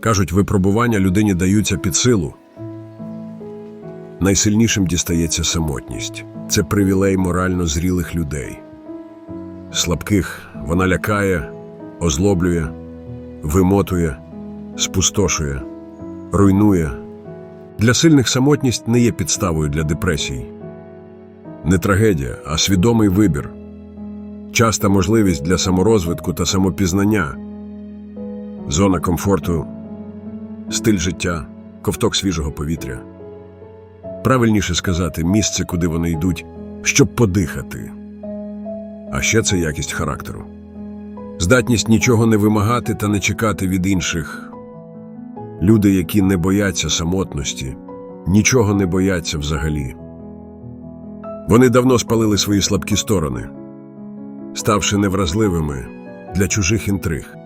Кажуть, випробування людині даються під силу. Найсильнішим дістається самотність. Це привілей морально зрілих людей. Слабких вона лякає, озлоблює, вимотує, спустошує, руйнує. Для сильних самотність не є підставою для депресій. Не трагедія, а свідомий вибір. Часта можливість для саморозвитку та самопізнання. Зона комфорту, стиль життя, ковток свіжого повітря. Правильніше сказати, місце, куди вони йдуть, щоб подихати. А ще це якість характеру. Здатність нічого не вимагати та не чекати від інших. Люди, які не бояться самотності, нічого не бояться взагалі. Вони давно спалили свої слабкі сторони, ставши невразливими для чужих інтриг.